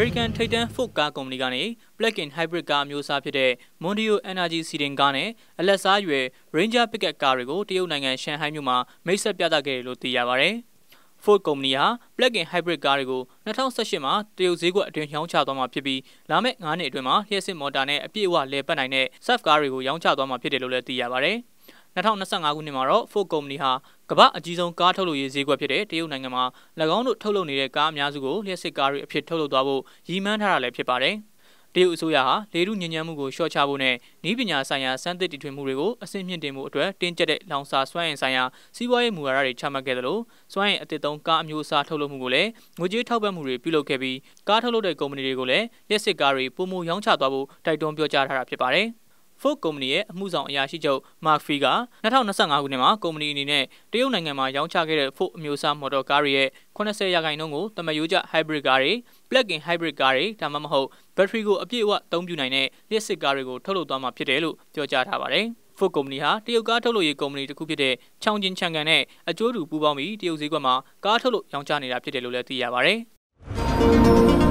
American ထိပ်တန်း Ford ကားကုမ္ပဏီကနေ plug-in hybrid ကားအမျိုးအစားဖြစ်တဲ့ Mondeo Energy Sedan ကားနဲ့အလက်စားရွယ် Ranger Pickup ကားတွေကိုတရုတ်နိုင်ငံရှန်ဟိုင်းမြို့မှာမိတ်ဆက်ပြသခဲ့တယ်လို့သိရပါဗျ။ Ford ကုမ္ပဏီဟာ plug-in hybrid ကားတွေကို2018မှာတရုတ်ဈေးကွက်အတွင်းရောင်းချသွားမှာဖြစ်ပြီးလာမယ့်9နှစ်အတွင်းမှာလျှက်စစ်မော်တာနဲ့အပြည့်အဝလည်ပတ်နိုင်တဲ့ SAF ကားတွေကိုရောင်းချသွားမှာဖြစ်တယ်လို့လည်းသိရပါဗျ။ 2025ခုနှစ်မှာတော့ Ford ကုမ္ပဏီဟာကမ္ဘာအကြီးဆုံးကားထုတ်လုပ်ရေးဈေးကွက်ဖြစ်တဲ့တရုတ်နိုင်ငံမှာ၎င်းတို့ထုတ်လုပ်နေတဲ့ကားအများစုကိုလျှက်စစ်ကားတွေအဖြစ်ထုတ်လုပ်သွားဖို့ရည်မှန်းထားတာလည်းဖြစ်ပါတယ်။တရုတ်အစိုးရဟာလေထုညဉ့်ညမ်းမှုကိုလျှော့ချဖို့နဲ့ဤပညာဆိုင်ရာစမ်းသစ်တီထွင်မှုတွေကိုအဆင့်မြင့်တင်မှုအတွက်တင်းကျပ်တဲ့လောင်စာစွမ်းအင်ဆိုင်ရာစီးပွားရေးမူဝါဒတွေချမှတ်ခဲ့တယ်လို့စွမ်းအင်အသစ်သုံးကားအမျိုးအစားထုတ်လုပ်မှုကိုလည်းငွေကြေးထောက်ပံ့မှုတွေပြုလုပ်ခဲ့ပြီးကားထုတ်လုပ်တဲ့ကုမ္ပဏီတွေကိုလည်းလျှက်စစ်ကားတွေပုံမှုရောင်းချသွားဖို့တိုက်တွန်းပြောကြားထားတာဖြစ်ပါတယ်။ Ford ကုမ္ပဏီရဲ့အမှုဆောင်အရာရှိချုပ် Mark Fee က2025ခုနှစ်မှာကုမ္ပဏီအနေနဲ့တရုတ်နိုင်ငံမှာရောင်းချခဲ့တဲ့ Ford အမျိုးအစားမော်တော်ကားတွေရဲ့80ရာခိုင်နှုန်းကိုတမယိုးကျ hybrid ကားတွေ plug-in hybrid ကားတွေဒါမှမဟုတ်ဘက်ထရီကိုအပြည့်အဝအသုံးပြုနိုင်တဲ့လျှပ်စစ်ကားတွေကိုထုတ်လုပ်သွားမှာဖြစ်တယ်လို့ပြောကြားထားပါတယ်။ Ford ကုမ္ပဏီဟာတရုတ်ကားထုတ်လုပ်ရေးကုမ္ပဏီတစ်ခုဖြစ်တဲ့ချောင်ကျင်ချန်ကန်နဲ့အကျိုးတူပူးပေါင်းပြီးတရုတ်ဈေးကွက်မှာကားထုတ်လုပ်ရောင်းချနေတာဖြစ်တယ်လို့လည်းသိရပါတယ်။